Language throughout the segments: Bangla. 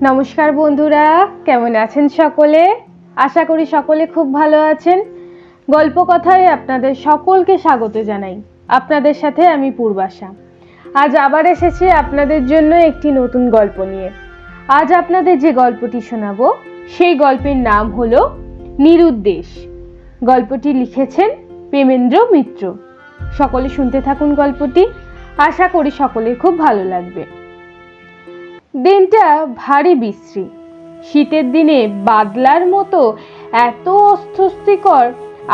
নমস্কার বন্ধুরা, কেমন আছেন সকলে? আশা করি সকলে খুব ভালো আছেন। গল্প কথায় আপনাদের সকলকে স্বাগত জানাই। আপনাদের সাথে আমি পূর্বাশা। আজ আবার এসেছি আপনাদের জন্য একটি নতুন গল্প নিয়ে। আজ আপনাদের যে গল্পটি শোনাবো, সেই গল্পের নাম হলো নিরুদ্দেশ। গল্পটি লিখেছেন প্রেমেন্দ্র মিত্র। সকলে শুনতে থাকুন গল্পটি। আশা করি সকলের খুব ভালো লাগবে। দিনটা ভারী বিশ্রী। শীতের দিনে বাদলার মতো এত অস্বস্তিকর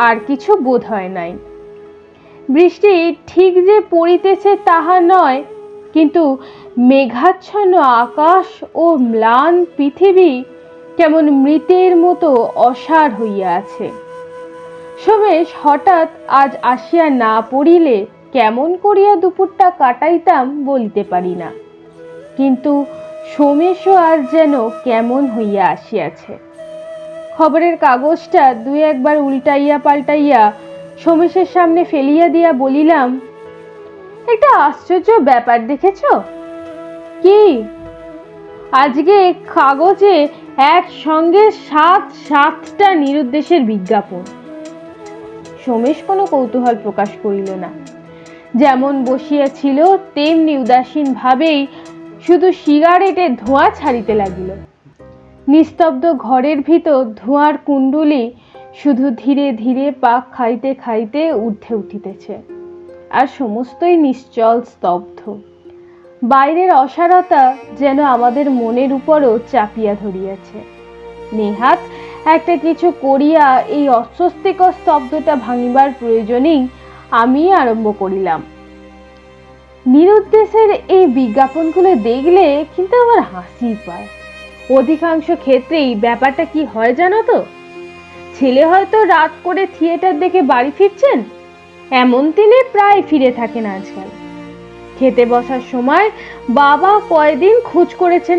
আর কিছু বোধ হয় নাই। বৃষ্টি ঠিক যে পড়িতেছে তাহা নয়, কিন্তু মেঘাচ্ছন্ন আকাশ ও ম্লান পৃথিবী কেমন মৃতের মতো অসার হইয়া আছে। সোমেশ হঠাৎ আজ আসিয়া না পড়িলে কেমন করিয়া দুপুরটা কাটাইতাম বলিতে পারি না। কিন্তু সোমেশও আর যেন কেমন হইয়া আসিয়াছে। খবরের কাগজটা দুই একবার উল্টাইয়া পাল্টাইয়া সোমেশের সামনে ফেলিয়া দিয়া বলিলাম, একটা আশ্চর্য ব্যাপার দেখেছ? কি? আজকে কাগজে একসঙ্গে সাত, সাতটা নিরুদ্দেশের বিজ্ঞাপন। সোমেশ কোনো কৌতূহল প্রকাশ করিল না। যেমন বসিয়াছিল, তেমনি উদাসীন ভাবেই শুধু সিগারেটের ধোঁয়া ছাড়িতে লাগিল। নিস্তব্ধ ঘরের ভিতর ধোঁয়ার কুণ্ডুলি শুধু ধীরে ধীরে পাক খাইতে খাইতে ঊর্ধ্বে উঠিতেছে, আর সমস্তই নিশ্চল স্তব্ধ। বাইরের অসারতা যেন আমাদের মনের উপরও চাপিয়া ধরিয়াছে। নেহাত একটা কিছু করিয়া এই অস্বস্তিকর স্তব্ধতা ভাঙিবার প্রয়োজনেই আমি আরম্ভ করিলাম। নিরুদ্দেশের এই বিজ্ঞাপনগুলো দেখলে কিন্তু আমার হাসি পায়। অধিকাংশ ক্ষেত্রেই ব্যাপারটা কি হয় জানো তো? ছেলে হয়তো রাত করে থিয়েটার দেখে বাড়ি ফিরছেন, এমন দিনে প্রায় ফিরে থাকেন আজকাল। খেতে বসার সময় বাবা কয়দিন খোঁজ করেছেন?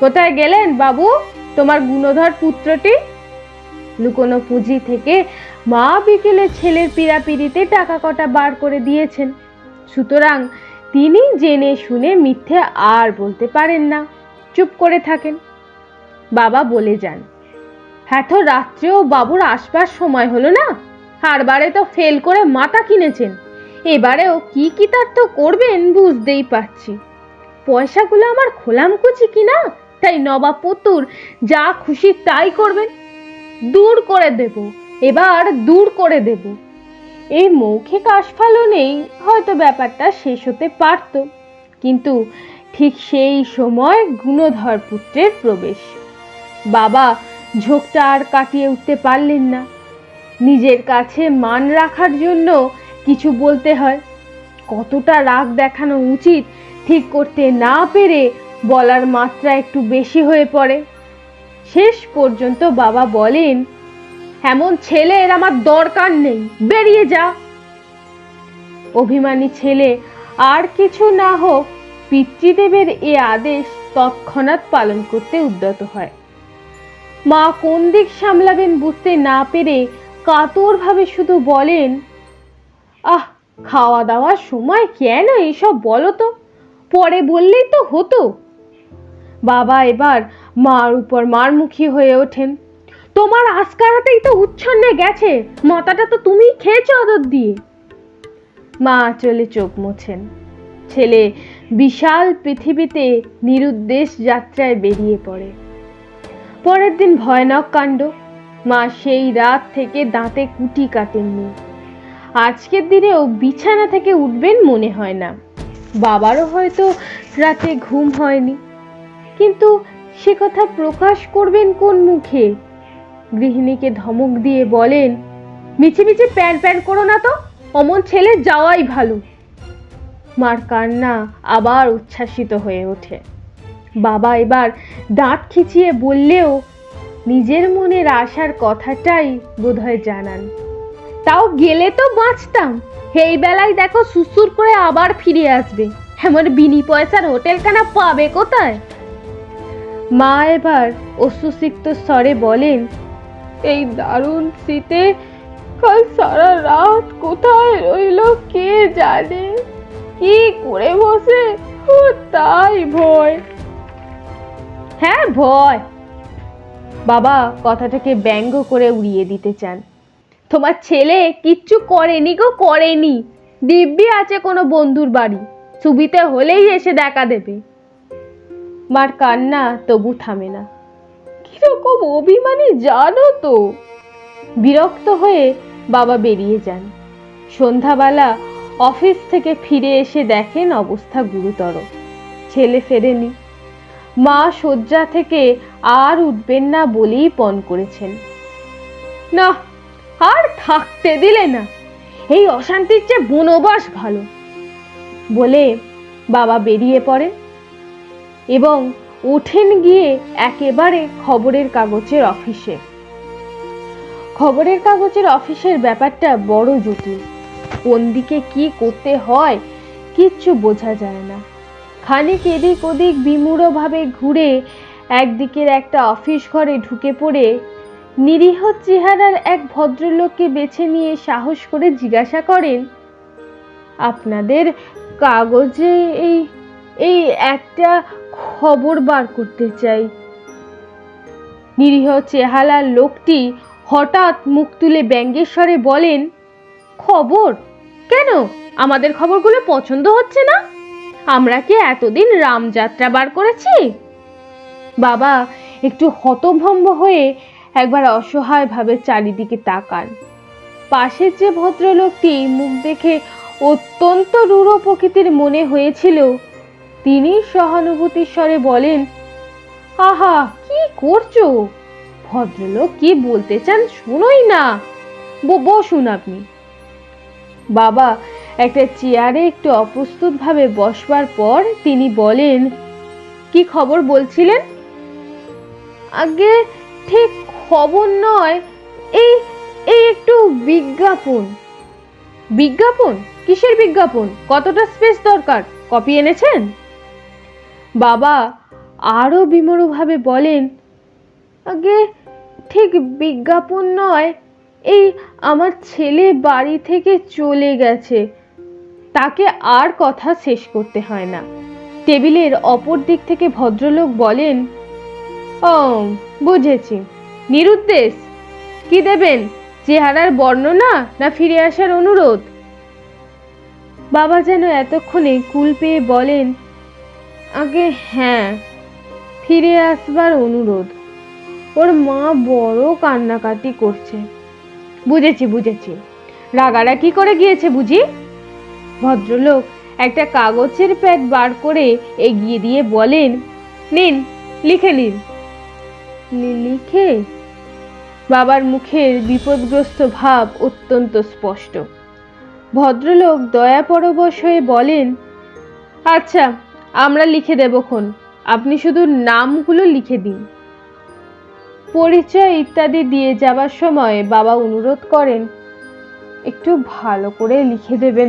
কোথায় গেলেন বাবু? তোমার গুণধর পুত্রটি? লুকোনো পুঁজি থেকে মা বিকেলে ছেলের পিড়াপিড়িতে টাকা কটা বার করে দিয়েছেন। সুতরাং তিনি জেনে শুনে মিথ্যে আর বলতে পারেন না। চুপ করে থাকেন। বাবা বলে যান হ্যাঁ তো রাত্রেও বাবুর আসবার সময় হলো না? হারবারে তো ফেল করে মাথা কিনেছেন। এবারেও কি কি তার তো করবেন বুঝতেই পারছি। পয়সাগুলো আমার খোলামকুচি কিনা তাই নবাব পুতুর যা খুশি তাই করবেন। দূর করে দেব, এবার দূর করে দেব। এই মৌখিক আস্ফালনেই হয়তো ব্যাপারটা শেষ হতে পারত, কিন্তু ঠিক সেই সময় গুণধর পুত্রের প্রবেশ। বাবা ঝোঁকটা আর কাটিয়ে উঠতে পারলেন না। নিজের কাছে মান রাখার জন্য কিছু বলতে হয়। কতটা রাগ দেখানো উচিত ঠিক করতে না পেরে বলার মাত্রা একটু বেশি হয়ে পড়ে। শেষ পর্যন্ত বাবা বলেন এমন ছেলের আমার দরকার নেই। বেরিয়ে যা। অভিমানী ছেলে, আর কিছু না হোক, পিতৃদেবের এ আদেশ তৎক্ষণাৎ পালন করতে উদ্যত হয়। মা কোন দিক সামলাবেন বুঝতে না পেরে কাতরভাবে শুধু বলেন, আহ খাওয়া দাওয়ার সময় কেন এসব বলো তো? পরে বললেই তো হতো। বাবা এবার মার উপর মারমুখী হয়ে ওঠেন। তোমার আস্কারাতেই তো উচ্ছন্নে গেছে। মতাটা তো তুমি খেয়েছো অদর দিয়ে। মা চলে চোখ মোছেন। ছেলে বিশাল পৃথিবীতে নিরুদ্দেশ যাত্রায় বেরিয়ে পড়ে। পরের দিন ভয়ানক কাণ্ড। মা সেই রাত থেকে দাঁতে কুটি কাটেননি। আজকের দিনেও বিছানা থেকে উঠবেন মনে হয় না। বাবারও হয়তো রাতে ঘুম হয়নি। কিন্তু সে কথা প্রকাশ করবেন কোন মুখে? গৃহিণীকে ধমক দিয়ে বলেন, মিছি মিছি প্যান প্যান করো না তো, অমন ছেলে যাওয়াই ভালো। মার কান্না আবার উচ্ছ্বাসিত হয়ে ওঠে। বাবা এবার দাঁত খিচিয়ে বললেও নিজের মনের আশার কথাটাই বোধহয় জানান। তাও গেলে তো বাঁচতাম, এই বেলায় দেখো সুসুর করে আবার ফিরে আসবে। এমন বিনি পয়সার হোটেলখানা পাবে কোথায়? মা এবার অশ্রুসিক্ত স্বরে বলেন এই দারুণ শীতে কাল সারা রাত কোথায় রইল কে জানে? কি করে বসে? তাই ভয়। হ্যাঁ ভয়। বাবা কথাটাকে ব্যঙ্গ করে উড়িয়ে দিতে চান। তোমার ছেলে কিচ্ছু করেনি গো, করেনি। দিব্যি আছে কোনো বন্ধুর বাড়ি। সুবিতে হলেই এসে দেখা দেবে। মার কান্না তবু থামে না। কীরকম অভিমানী জানো তো? বিরক্ত হয়ে বাবা বেরিয়ে যান। সন্ধ্যাবেলা অফিস থেকে ফিরে এসে দেখেন অবস্থা গুরুতর। ছেলে ফেরেনি। মা শয্যা থেকে আর উঠবেন না বলেই পণ করেছেন। না, আর থাকতে দিলে না। এই অশান্তির চেয়ে বনবাস ভালো। বলে বাবা বেরিয়ে পড়েন এবং ওঠেন গিয়ে একেবারে খবরের কাগজের অফিসে। খবরের কাগজের অফিসের ব্যাপারটা বড় জটিল। কোন দিকে কি করতে হয় কিচ্ছু বোঝা যায় না। খানিক এদিক ওদিক বিমূঢ়ভাবে ঘুরে একদিকের একটা অফিস ঘরে ঢুকে পড়ে নিরীহ চেহারার এক ভদ্রলোককে বেছে নিয়ে সাহস করে জিজ্ঞাসা করেন, আপনাদের কাগজে এই এই একটা খবর বার করতে চাই। নিরীহ চেহালার লোকটি হঠাৎ মুখ তুলে ব্যঙ্গেশ্বরে বলেন, খবর? কেন? আমাদের খবরগুলো পছন্দ হচ্ছে না? আমরা কি এতদিন রামযাত্রা বার করেছি? বাবা একটু হতভম্ব হয়ে একবার অসহায়ভাবে চারিদিকে তাকান। পাশের যে ভদ্রলোকটি মুখ দেখে অত্যন্ত রূঢ় প্রকৃতির মনে হয়েছিল তিনি সহানুভূতির স্বরে বলেন, আহা, কি করছ? ভদ্রলোক কি বলতে চান শুনোই না। বসুন আপনি। বাবা একটা চেয়ারে একটু অপ্রস্তুতভাবে বসবার পর তিনি বলেন, কি খবর বলছিলেন? আগে ঠিক খবর নয়, এই এই একটু বিজ্ঞাপন। বিজ্ঞাপন? কিসের বিজ্ঞাপন? কতটা স্পেস দরকার? কপি এনেছেন? বাবা আরও বিমরভাবে বলেন, আগে ঠিক বিজ্ঞাপন নয়, এই আমার ছেলে বাড়ি থেকে চলে গেছে। তাকে আর কথা শেষ করতে হয় না। টেবিলের অপর দিক থেকে ভদ্রলোক বলেন, ও, বুঝেছি। নিরুদ্দেশ, কি দেবেন? চেহারার বর্ণনা না ফিরে আসার অনুরোধ? বাবা যেন এতক্ষণে কুল পেয়ে বলেন আগে হ্যাঁ ফিরে আসবার অনুরোধ। ওর মা বড় কান্নাকাটি করছে। বুঝেছি বুঝেছি। রাগারা রাগারাগি করে গিয়েছে বুঝি? ভদ্রলোক একটা কাগজের প্যাড বার করে এগিয়ে দিয়ে বলেন, নিন, লিখে নিন। লিখে? বাবার মুখের বিপদগ্রস্ত ভাব অত্যন্ত স্পষ্ট। ভদ্রলোক দয়াপরবশ হয়ে বলেন আচ্ছা আমরা লিখে দেবক্ষণ আপনি শুধু নামগুলো লিখে দিন। পরিচয় ইত্যাদি দিয়ে যাবার সময় বাবা অনুরোধ করেন, একটু ভালো করে লিখে দেবেন।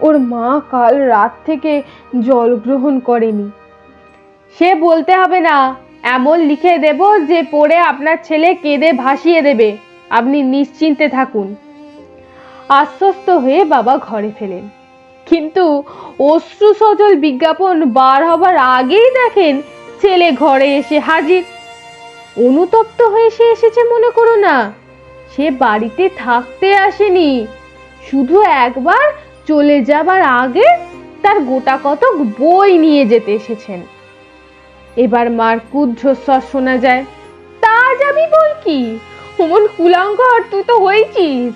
ওর মা কাল রাত থেকে জল গ্রহণ করেনি। সে বলতে হবে না, এমন লিখে দেব যে পড়ে আপনার ছেলে কেঁদে ভাসিয়ে দেবে। আপনি নিশ্চিন্তে থাকুন। আশ্বস্ত হয়ে বাবা ঘরে ফেলেন কিন্তু অশ্রু সজল বিজ্ঞাপন বার হবার আগেই দেখেন ছেলে ঘরে এসে হাজির। অনুতপ্ত হয়ে সে এসেছে মনে করো না। সে বাড়িতে থাকতে আসেনি। শুধু একবার চলে যাবার আগে তার গোটা কতক বই নিয়ে যেতে এসেছেন। এবার মার কুদ্ধস্বর শোনা যায়, তা যাবি বল কি? অমন কুলাঙ্কর তুই তো হয়েছিস।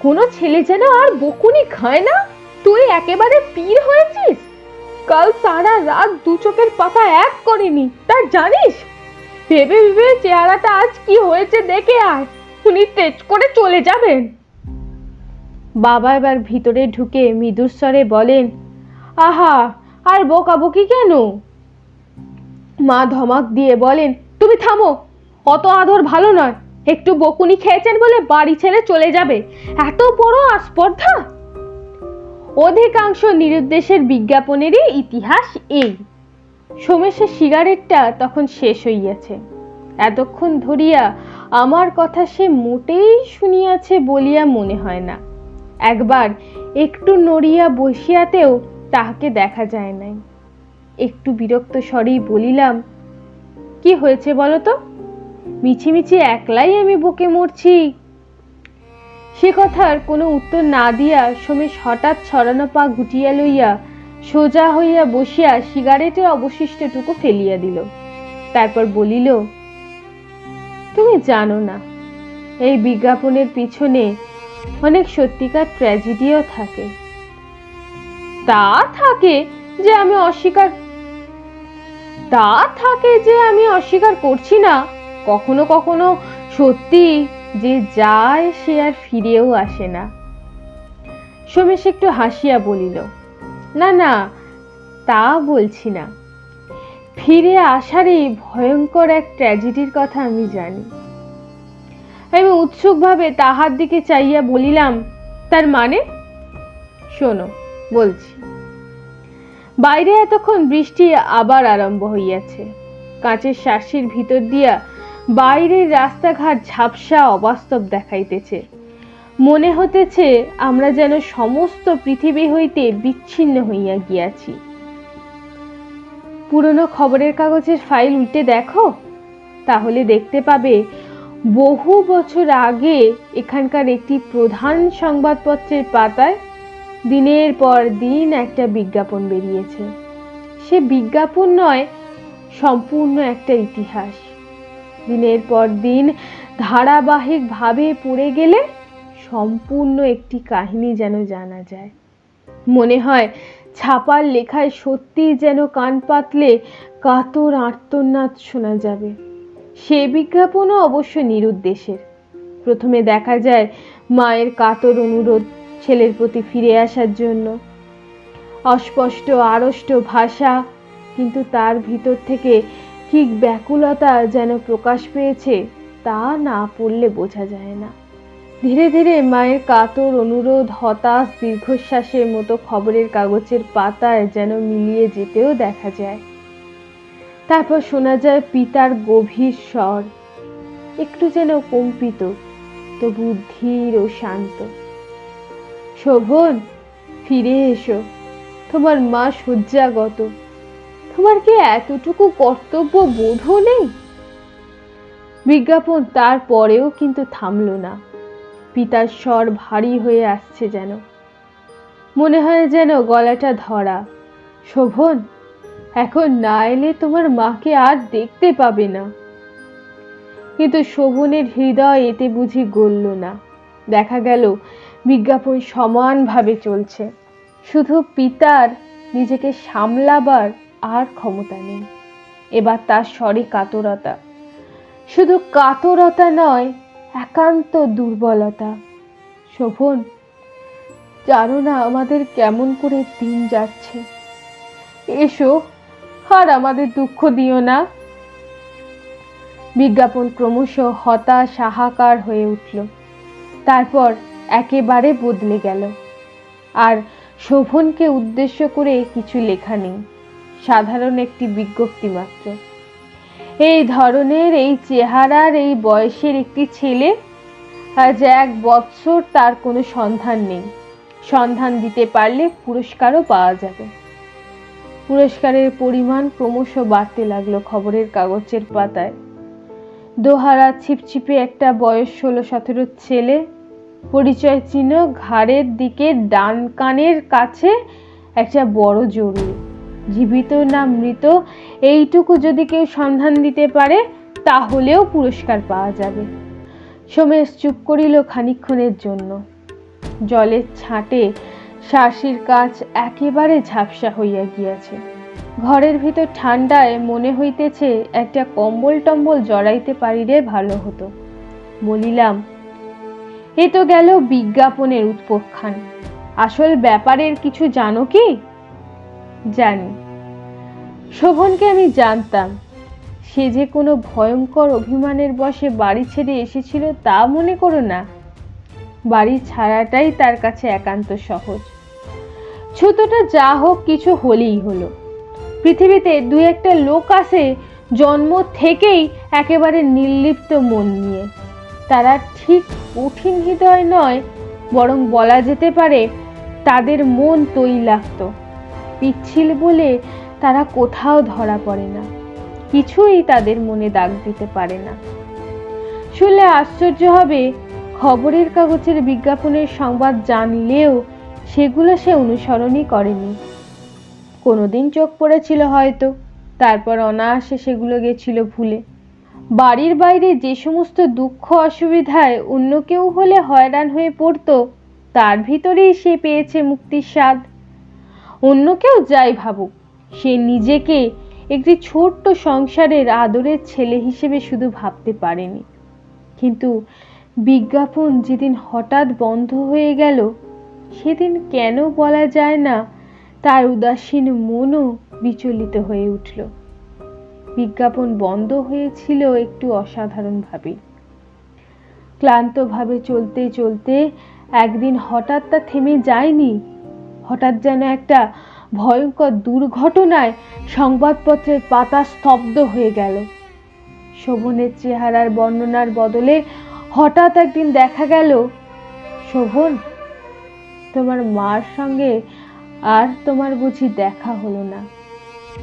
কোনো ছেলে যেন আর বকুনি খায় না? তুই একেবারে পীর হয়েছিস? কাল সারা রাত দু চোখের পাতা এক করেনি, তা জানিস? ভেবে ভেবে চেহারাটা আজ কি হয়েছে দেখে আয়, উনি তেজ করে চলে যাবেন। বাবা এবার ভিতরে ঢুকে মৃদুর স্বরে বলেন, আহা, আর বকাবকি কেন? মা ধমক দিয়ে বলেন, তুমি থামো, অত আদর ভালো নয়, একটু বকুনি খেয়েছেন বলে বাড়ি ছেড়ে চলে যাবে, এত বড় আস্পর্ধা? অধিকাংশ নিরুদ্দেশের বিজ্ঞাপনেরই ইতিহাস এই। সোমেশের সিগারেটটা তখন শেষ হইয়াছে। এতক্ষণ ধরিয়া আমার কথা সে মোটেই শুনিয়াছে বলিয়া মনে হয় না। একবার একটু নড়িয়া বসিয়াতেও তাহাকে দেখা যায় নাই। একটু বিরক্ত স্বরেই বলিলাম, কি হয়েছে বলো তো? মিছিমিছি একলাই আমি বুকে মরছি সে কথার কোনো উত্তর না দিয়া সোমেশ হঠাৎ ছড়ানো পা গুটিয়া লইয়া সোজা হইয়া বসিয়া সিগারেটের অবশিষ্টটুকু ফেলিয়া দিল। তারপর বলিল, তুমি জানো না, এই বিজ্ঞাপনের পিছনে অনেক সত্যিকার ট্র্যাজেডিও থাকে। তা থাকে যে আমি অস্বীকার, তা থাকে যে আমি অস্বীকার করছি না। কখনো কখনো সত্যি যে যায় সে আর ফিরেও আসে না। সোমেশ একটু হাসিয়া বলিল, না না, তা বলছি না। ফিরে আসারই ভয়ঙ্কর এক ট্র্যাজেডির কথা আমি জানি। আমি উৎসুকভাবে তাহার দিকে চাইয়া বলিলাম, তার মানে? শোনো, বলছি। বাইরে এতক্ষণ বৃষ্টি আবার আরম্ভ হইয়াছে। কাঁচের শাসির ভিতর দিয়া বাইরের রাস্তাঘাট ঝাপসা অবাস্তব দেখাইতেছে। মনে হতেছে আমরা যেন সমস্ত পৃথিবী হইতে বিচ্ছিন্ন হইয়া গিয়াছি। পুরনো খবরের কাগজের ফাইল উল্টে দেখো? তাহলে দেখতে পাবে, বহু বছর আগে এখানকার একটি প্রধান সংবাদপত্রের পাতায় দিনের পর দিন একটা বিজ্ঞাপন বেরিয়েছে। সে বিজ্ঞাপন নয়, সম্পূর্ণ একটা ইতিহাস। দিনের পর দিন ধারাবাহিকভাবে পড়ে গেলে সম্পূর্ণ একটি কাহিনী যেন জানা যায়। মনে হয় ছাপার লেখায় সত্যি যেন কান পাতলে কাতর আর্তনাদ শোনা যাবে। সে বিজ্ঞাপনও অবশ্য নিরুদ্দেশের। প্রথমে দেখা যায় মায়ের কাতর অনুরোধ ছেলের প্রতি ফিরে আসার জন্য। অস্পষ্ট আড়ষ্ট ভাষা, কিন্তু তার ভিতর থেকে ঠিক ব্যাকুলতা যেন প্রকাশ পেয়েছে, তা না পড়লে বোঝা যায় না। ধীরে ধীরে মায়ের কাতর অনুরোধ, হতাশ দীর্ঘশ্বাসের মতো খবরের কাগজের পাতায় যেন মিলিয়ে যেতেও দেখা যায়। তারপর শোনা যায় পিতার গভীর স্বর, একটু যেন কম্পিত তবু ধীর ও শান্ত। শোভন, ফিরে এসো, তোমার মা শয্যাগত। তোমার কি এতটুকু কর্তব্য বোধও নেই? বিজ্ঞাপন তারপরেও কিন্তু থামলো না। পিতার স্বর ভারী হয়ে আসছে যেন। মনে হয় যেন গলাটা ধরা। শোভন, এখন না এলে তোমার মাকে আর দেখতে পাবে না। কিন্তু শোভনের হৃদয় এতে বুঝি গলল না। দেখা গেল, বিজ্ঞাপন সমানভাবে চলছে। শুধু পিতার নিজেকে সামলাবার আর ক্ষমতা নেই। এবার তার স্বরে কাতরতা। শুধু কাতরতা নয়, একান্ত দুর্বলতা। শোভন, জানো না আমাদের কেমন করে দিন যাচ্ছে। এসো আর আমাদের দুঃখ দিও না। বিজ্ঞাপন ক্রমশ হতাশ, হাহাকার হয়ে উঠল। তারপর একেবারে বদলে গেল। আর শোভনকে উদ্দেশ্য করে কিছু লেখা নেই। সাধারণ একটি বিজ্ঞপ্তি মাত্র। এই ধরনের, এই চেহারার, এই বয়সের একটি ছেলে, আজ এক বৎসর তার কোনো সন্ধান নেই। সন্ধান দিতে পারলে পুরস্কারও পাওয়া যাবে। পুরস্কারের পরিমাণ ক্রমশ বাড়তে লাগল খবরের কাগজের পাতায়। দোহারা ছিপছিপে একটা বয়স ষোলো সতেরো ছেলে, পরিচয় চিহ্ন ঘাড়ের দিকে ডান কানের কাছে একটা বড় জরুরি। জীবিত না মৃত, এইটুকু যদি কেউ সন্ধান দিতে পারে, তাহলেও পুরস্কার পাওয়া যাবে। সোমেশ চুপ করিল খানিক্ষণের জন্য। জলের ছাঁটে শাসির কাজ একেবারে ঝাপসা হইয়া গিয়াছে। ঘরের ভিতর ঠান্ডায় মনে হইতেছে একটা কম্বল টম্বল জড়াইতে পারিলে ভালো হতো। বলিলাম, এ তো গেল বিজ্ঞাপনের উৎপক্ষান। আসল ব্যাপারের কিছু জানো কি? জানি। শোভনকে আমি জানতাম, সে যে কোনো ভয়ঙ্কর অভিমানের বসে বাড়ি ছেড়ে এসেছিল তা মনে করো না। বাড়ি ছাড়াটাই তার কাছে একান্ত সহজ। ছুতোটা যা হোক কিছু হলেই হলো। পৃথিবীতে দু একটা লোক আসে জন্ম থেকেই একেবারে নির্লিপ্ত মন নিয়ে। তারা ঠিক কঠিন হৃদয় নয়, বরং বলা যেতে পারে তাদের মন তৈলাক্ত। পিচ্ছিল বলে তারা কোথাও ধরা পড়ে না। কিছুই তাদের মনে দাগ দিতে পারে না। শুনলে আশ্চর্য হবে, খবরের কাগজের বিজ্ঞাপনের সংবাদ জানলেও সেগুলো সে অনুসরণই করেনি। কোনোদিন চোখ পড়েছিল হয়তো, তারপর অনায়াসে সেগুলো গেছিল ভুলে। বাড়ির বাইরে যে সমস্ত দুঃখ অসুবিধায় অন্য কেউ হলে হয়রান হয়ে পড়তো, তার ভিতরেই সে পেয়েছে মুক্তির স্বাদ। অন্য কেউ যাই ভাবুক। সে নিজেকে একটি ছোট্ট সংসারের আদরের ছেলে হিসেবে শুধু ভাবতে পারেনি। কিন্তু বিজ্ঞাপন যেদিন হঠাৎ বন্ধ হয়ে গেল, সেদিন কেন বলা যায় না তার উদাসীন মনও বিচলিত হয়ে উঠল। বিজ্ঞাপন বন্ধ হয়েছিল একটু অসাধারণভাবেই ক্লান্তভাবে চলতে চলতে একদিন হঠাৎ তা থেমে যায়নি হঠাৎ যেন একটা ভয়ঙ্কর দুর্ঘটনায় সংবাদপত্রের পাতা স্তব্ধ হয়ে গেল। শোভনের চেহারার বর্ণনার বদলে হঠাৎ একদিন দেখা গেল, শোভন, তোমার মার সঙ্গে আর তোমার বুঝি দেখা হলো না।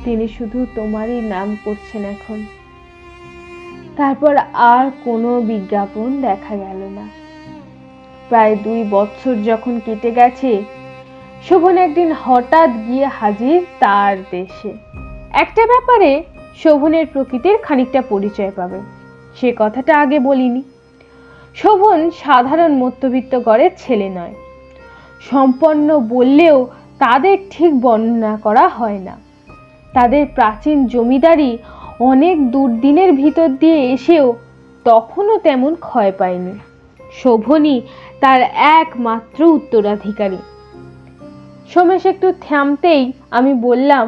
তিনি শুধু তোমারই নাম করছেন এখন। তারপর আর কোনো বিজ্ঞাপন দেখা গেল না। প্রায় দুই বছর যখন কেটে গেছে শোভন একদিন হঠাৎ গিয়ে হাজির তার দেশে। একটা ব্যাপারে শোভনের প্রকৃতির খানিকটা পরিচয় পাবে। সে কথাটা আগে বলিনি। শোভন সাধারণ মধ্যবিত্ত গড়ের ছেলে নয়। সম্পন্ন বললেও তাদের ঠিক বর্ণনা করা হয় না। তাদের প্রাচীন জমিদারি অনেক দুর্দিনের ভিতর দিয়ে এসেও তখনও তেমন ক্ষয় পায়নি। শোভনই তার একমাত্র উত্তরাধিকারী। সোমেশ একটু থামতেই আমি বললাম,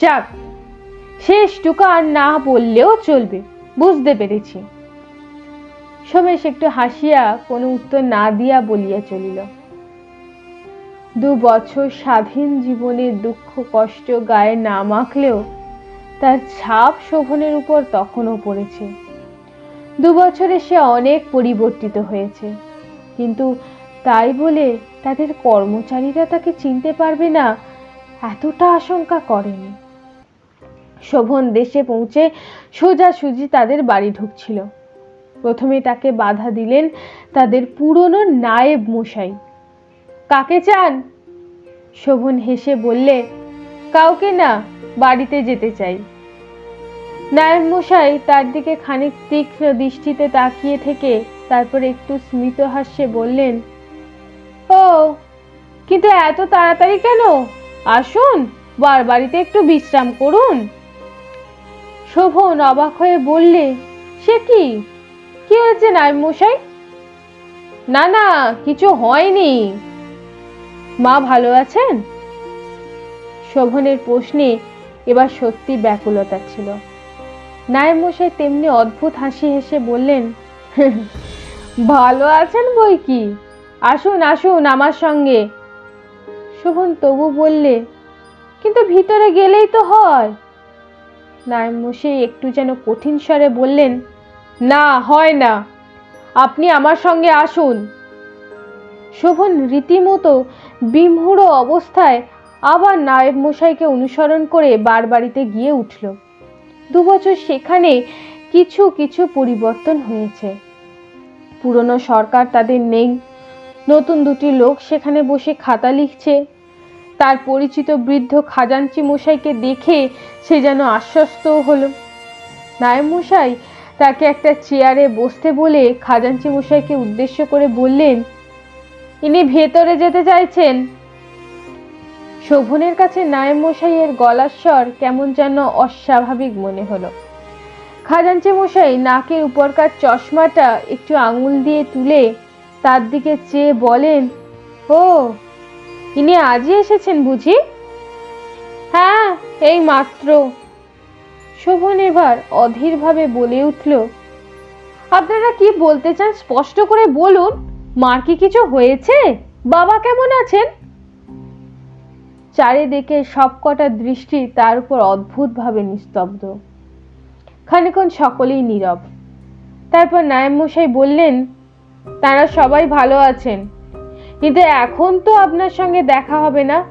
যাক শেষটুকু আর না বললেও চলবে, বুঝতে পেরেছি। সোমেশ একটু হাসিয়া কোনো উত্তর না দিয়া বলিয়া চলিল। দু বছর স্বাধীন জীবনের দুঃখ, কষ্ট গায়ে না মাখলেও তার ছাপ শোভনের উপর তখনও পড়েছে। দু বছরে সে অনেক পরিবর্তিত হয়েছে, কিন্তু তাই বলে তাদের কর্মচারীরা তাকে চিনতে পারবে না, এতটা আশঙ্কা করেনি। শোভন দেশে পৌঁছে সোজাসুজি তাদের বাড়ি ঢুকছিল। প্রথমে তাকে বাধা দিলেন তাদের পুরনো নায়েব মশাই। কাকে চান? শোভন হেসে বললে, কাউকে না, বাড়িতে যেতে চাই। নায়েব মশাই তার দিকে খানিক তীক্ষ্ণ দৃষ্টিতে তাকিয়ে থেকে তারপর একটু স্মিত হাস্যে বললেন ও, কিন্তু এত তাড়াতাড়ি কেন? আসুন, বার বাড়িতে একটু বিশ্রাম করুন। শোভন অবাক হয়ে বললে, সে কি? কি হয়েছে নায়েব মশাই না না, কিছু হয়নি। মা ভালো আছেন? শোভনের প্রশ্নে এবার সত্যি ব্যাকুলতা ছিল। নায়েব মশাই তেমনি অদ্ভুত হাসি হেসে বললেন, ভালো আছেন বই কি? আসুন আসুন আমার সঙ্গে। শোভন তবু বললে, কিন্তু ভিতরে গেলেই তো হয়। নায়েব মশাই একটু যেন কঠিন স্বরে বললেন, না, হয় না। আপনি আমার সঙ্গে আসুন। শোভন রীতিমতো বিমূঢ় অবস্থায় আবার নায়েব মশাইকে অনুসরণ করে বারবাড়িতে গিয়ে উঠল। দু বছর সেখানে কিছু কিছু পরিবর্তন হয়েছে। পুরনো সরকার তাদের নেই নতুন দুটি লোক সেখানে বসে খাতা লিখছে। তার পরিচিত বৃদ্ধ খাজাঞ্চি মশাইকে দেখে সে যেন আশ্বস্ত হলো। নায়েব মশাই তাকে একটা চেয়ারে বসতে বলে খাজাঞ্চি মশাইকে উদ্দেশ্য করে বললেন, ইনি ভেতরে যেতে চাইছেন। শোভনের কাছে নায়েব মশাইয়ের গলার স্বর কেমন যেন অস্বাভাবিক মনে হলো। খাজাঞ্চি মশাই নাকের উপরকার চশমাটা একটু আঙুল দিয়ে তুলে তার দিকে চেয়ে বলেন, ও, ইনি আজই এসেছেন বুঝি? হ্যাঁ এই মাত্র। শোভন এবার অধীরভাবে বলে উঠল, আপনারা কি বলতে চান স্পষ্ট করে বলুন, মার কি কিছু হয়েছে? বাবা কেমন আছেন? চারিদিকে সবকটা দৃষ্টি তার উপর অদ্ভুতভাবে নিস্তব্ধ। খানিক্ষণ সকলেই নীরব। তারপর নায়েব মশাই বললেন তারা সবাই ভালো আছেন। কিন্তু এখন তো আপনার সঙ্গে দেখা হবে না।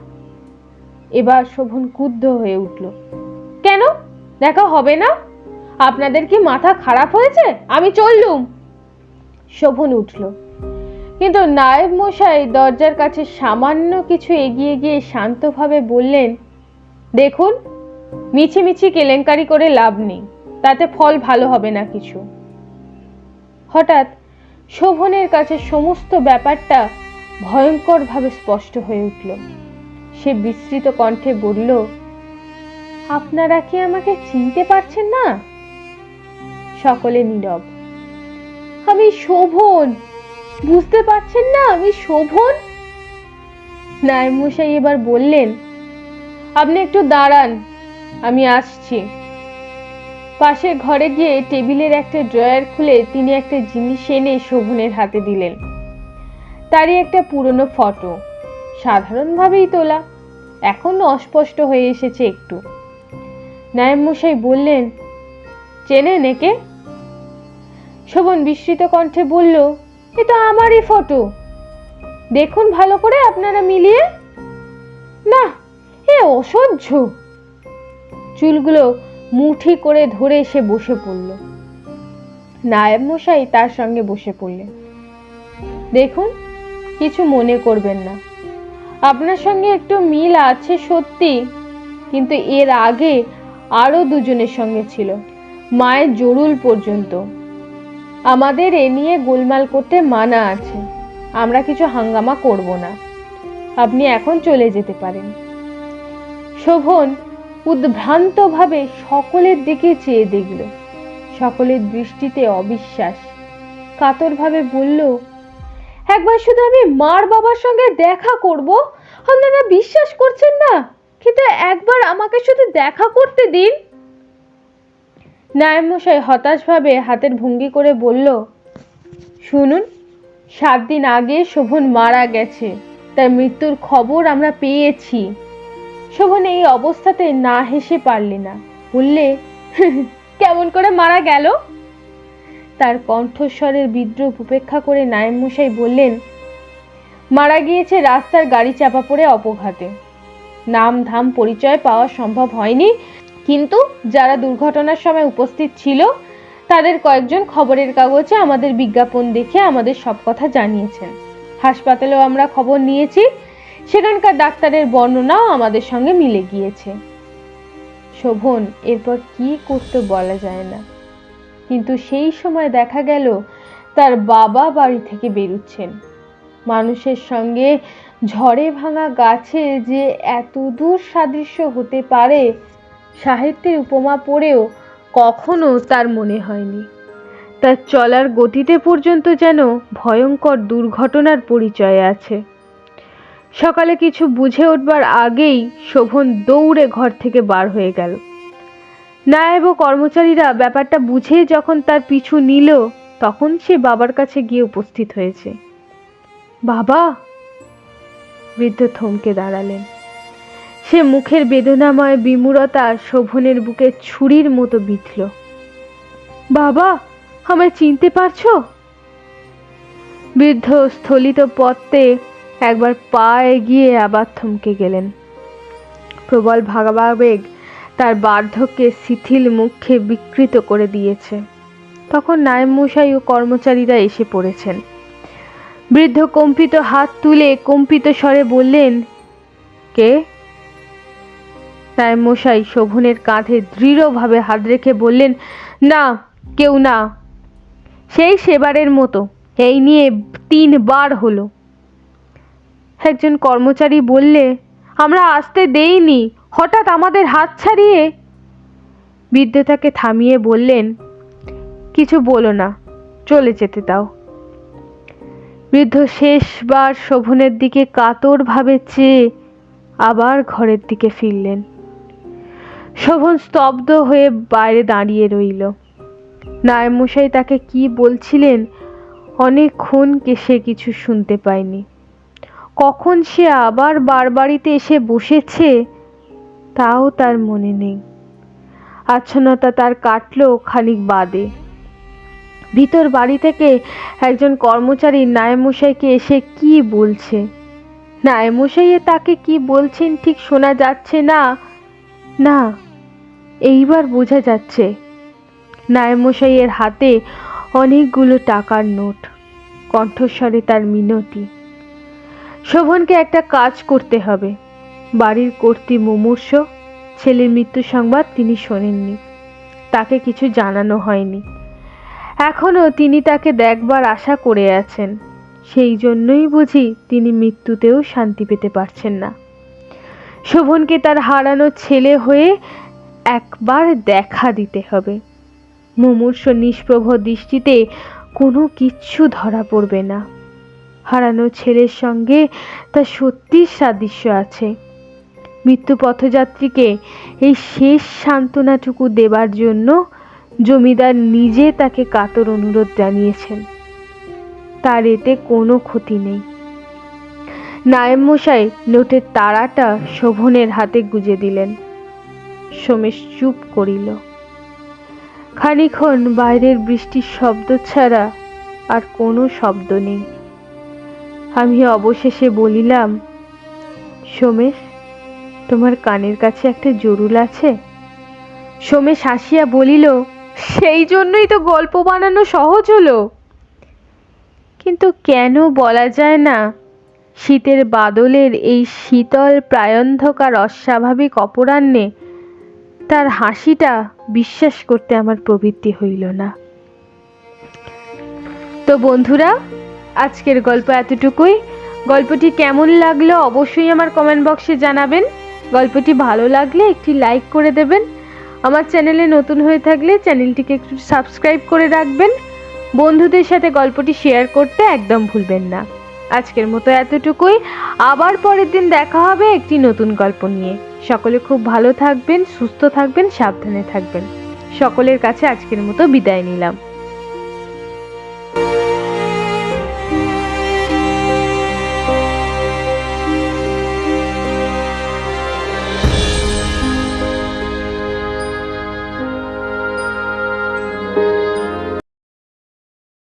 এবার শোভন ক্রুদ্ধ হয়ে উঠল। কেন? দেখা হবে না? আপনাদের কি মাথা খারাপ হয়েছে? আমি চললুম। শোভন উঠল। কিন্তু নায়েব মশাই দরজার কাছে সামান্য কিছু এগিয়ে গিয়ে শান্তভাবে বললেন, দেখুন, মিছিমিছি কেলেঙ্কারি করে লাভ নেই। তাতে ফল ভালো হবে না কিছু। হঠাৎ শোভনের কাছে সমস্ত ব্যাপারটা ভয়ঙ্করভাবে স্পষ্ট হয়ে উঠল। সে বিস্তৃত কণ্ঠে বলল, আপনারা কি আমাকে চিনতে পারছেন না? সকলে নীরব। আমি শোভন। বুঝতে পারছেন না আমি শোভন? নায়মশাই এবার বললেন, আপনি একটু দাঁড়ান, আমি আসছি। পাশের ঘরে গিয়ে টেবিলের একটা ড্রয়ার খুলে তিনি একটা জিনিস এনে শোভনের হাতে দিলেন। তারই একটা পুরনো ফটো। সাধারণভাবেই তোলা। এখন অস্পষ্ট হয়ে এসেছে একটু। নায়েব মশাই বললেন চেনেন একে শোভন বিস্মিত কণ্ঠে বলল, এ তো আমারই ফটো। দেখুন ভালো করে আপনারা মিলিয়ে। না, এ অসহ্য। চুলগুলো মুঠি করে ধরে সে বসে পড়ল। নায়েব মশাই তার সঙ্গে বসে পড়লেন। দেখুন, কিছু মনে করবেন না। আপনার সঙ্গে একটু মিল আছে সত্যি, কিন্তু এর আগে আরও দুজনের সঙ্গে ছিল, মায়ের জরুল পর্যন্ত। আমাদের এ নিয়ে গোলমাল করতে মানা আছে, আমরা কিছু হাঙ্গামা করব না। আপনি এখন চলে যেতে পারেন। শোভন উদ্ভ্রান্তভাবে সকলের দিকে চেয়ে দেখল। সকলের দৃষ্টিতে অবিশ্বাস। কাতরভাবে বলল, একবার শুধু আমি মার বাবার সঙ্গে দেখা করব? আপনারা বিশ্বাস করছেন না? কিন্তু একবার আমাকে শুধু দেখা করতে দিন? নায়েব মশাই হতাশভাবে হাতের ভঙ্গি করে বলল, শুনুন, সাত দিন আগে শোভন মারা গেছে। তার মৃত্যুর খবর আমরা পেয়েছি। শোভন এই অবস্থাতে না হেসে পারলে না। বললে, কেমন করে মারা গেল? তার কণ্ঠস্বরের বিদ্রোহ উপেক্ষা করে নায়েম মশাই বললেন, মারা গিয়েছে রাস্তার গাড়ি চাপা পড়ে অপঘাতে। নাম ধাম পরিচয় পাওয়া সম্ভব হয়নি, কিন্তু যারা দুর্ঘটনার সময় উপস্থিত ছিল, তাদের কয়েকজন খবরের কাগজে আমাদের বিজ্ঞাপন দেখে আমাদের সব কথা জানিয়েছেন। হাসপাতালেও আমরা খবর নিয়েছি সেখানকার ডাক্তারের বর্ণনাও আমাদের সঙ্গে মিলে গিয়েছে। শোভন, এরপর কি করতে বলা যায় না। কিন্তু সেই সময় দেখা গেল, তার বাবা বাড়ি থেকে বেরুচ্ছেন। মানুষের সঙ্গে ঝড়ে ভাঙা গাছে যে এত দূর সাদৃশ্য হতে পারে, সাহিত্যের উপমা পড়েও কখনো তার মনে হয়নি। তার চলার গতিতে পর্যন্ত যেন ভয়ঙ্কর দুর্ঘটনার পরিচয় আছে। সকালে কিছু বুঝে উঠবার আগেই শোভন দৌড়ে ঘর থেকে বার হয়ে গেল। নায়েব ও কর্মচারীরা ব্যাপারটা বুঝে যখন তার পিছু নিল, তখন সে বাবার কাছে গিয়ে উপস্থিত হয়েছে। বাবা! বৃদ্ধ থমকে দাঁড়ালেন। সে মুখের বেদনাময় বিমূরতা শোভনের বুকে ছুরির মতো বিঁধল। বাবা, আমায় চিনতে পারছ? বৃদ্ধ স্থলিত পথে একবার পা এগিয়ে আবার থমকে গেলেন। প্রবল ভাগাবেগ তার বার্ধক্যে শিথিল মুখে বিকৃত করে দিয়েছে। তখন নায়েব মশাই ও কর্মচারীরা এসে পড়েছেন। বৃদ্ধ কম্পিত হাত তুলে কম্পিত স্বরে বললেন, কে? নায়েব মশাই শোভনের কাঁধে দৃঢ়ভাবে হাত রেখে বললেন, না, কেউ না। সেই সেবারের মতো। এই নিয়ে তিনবার হলো। একজন কর্মচারী বললে, আমরা আসতে দেইনি, হঠাৎ আমাদের হাত ছাড়িয়ে? বৃদ্ধ তাকে থামিয়ে বললেন, কিছু বলো না, চলে যেতে দাও। বৃদ্ধ শেষবার শোভনের দিকে কাতরভাবে চেয়ে আবার ঘরের দিকে ফিরলেন। শোভন স্তব্ধ হয়ে বাইরে দাঁড়িয়ে রইল। নায়মশাই তাকে কি বলছিলেন, অনেকক্ষণ সে কিছু শুনতে পায়নি। কখন সে আবার বারবাড়িতে এসে বসেছে, তাও তার মনে নেই। আচ্ছন্নতা তার কাটলো খানিক বাদে। ভিতর বাড়ি থেকে একজন কর্মচারী নায়মশাইকে এসে কি বলছে? নায়মশাইয়ে তাকে কি বলছেন ঠিক শোনা যাচ্ছে না? না, এইবার বোঝা যাচ্ছে। নায়মশাইয়ের হাতে অনেকগুলো টাকার নোট। কণ্ঠস্বরে তার মিনতি। শোভনকে একটা কাজ করতে হবে। বাড়ির কর্তৃ মুমূর্ষ, ছেলের মৃত্যু সংবাদ তিনি শোনেননি। তাকে কিছু জানানো হয়নি। এখনও তিনি তাকে দেখবার আশা করে আছেন। সেই জন্যই বুঝি তিনি মৃত্যুতেও শান্তি পেতে পারছেন না। শোভনকে তার হারানো ছেলে হয়ে একবার দেখা দিতে হবে। মুমূর্ষ নিষ্প্রভ দৃষ্টিতে কোনো কিচ্ছু ধরা পড়বে না। হারানো ছেলের সঙ্গে তার সত্যি সাদৃশ্য আছে। মৃত্যু পথযাত্রীকে এই শেষ সান্ত্বনাটুকু দেবার জন্য জমিদার নিজে তাকে কাতর অনুরোধ জানিয়েছেন। তার এতে কোনো ক্ষতি নেই। নায়েম মশাই নোটের তারাটা শোভনের হাতে গুজে দিলেন। সোমেশ চুপ করিল। খানিক্ষণ বাইরের বৃষ্টির শব্দ ছাড়া আর কোনো শব্দ নেই। আমি অবশেষে বলিলাম, সোমেশ, তোমার কানের কাছে একটা জরুল আছে? সোমেশ হাসিয়া বলিল, সেই জন্যই তো গল্প বানানো সহজ হলো। কিন্তু কেন বলা যায় না? শীতের বাদলের এই শীতল প্রায়ন্ধকার অস্বাভাবিক অপরাহ্নে তার হাসিটা বিশ্বাস করতে আমার প্রবৃত্তি হইল না। তো বন্ধুরা আজকের গল্প এতটুকুই। গল্পটি কেমন লাগল অবশ্যই আমার কমেন্ট বক্সে জানাবেন। গল্পটি ভালো লাগলে একটি লাইক করে দেবেন। আমার চ্যানেলে নতুন হয়ে থাকলে চ্যানেলটিকে একটু সাবস্ক্রাইব করে রাখবেন। বন্ধুদের সাথে গল্পটি শেয়ার করতে একদম ভুলবেন না। আজকের মতো এতটুকুই। আবার পরের দিন দেখা হবে একটি নতুন গল্প নিয়ে। সকলে খুব ভালো থাকবেন, সুস্থ থাকবেন, সাবধানে থাকবেন। সকলের কাছে আজকের মতো বিদায় নিলাম।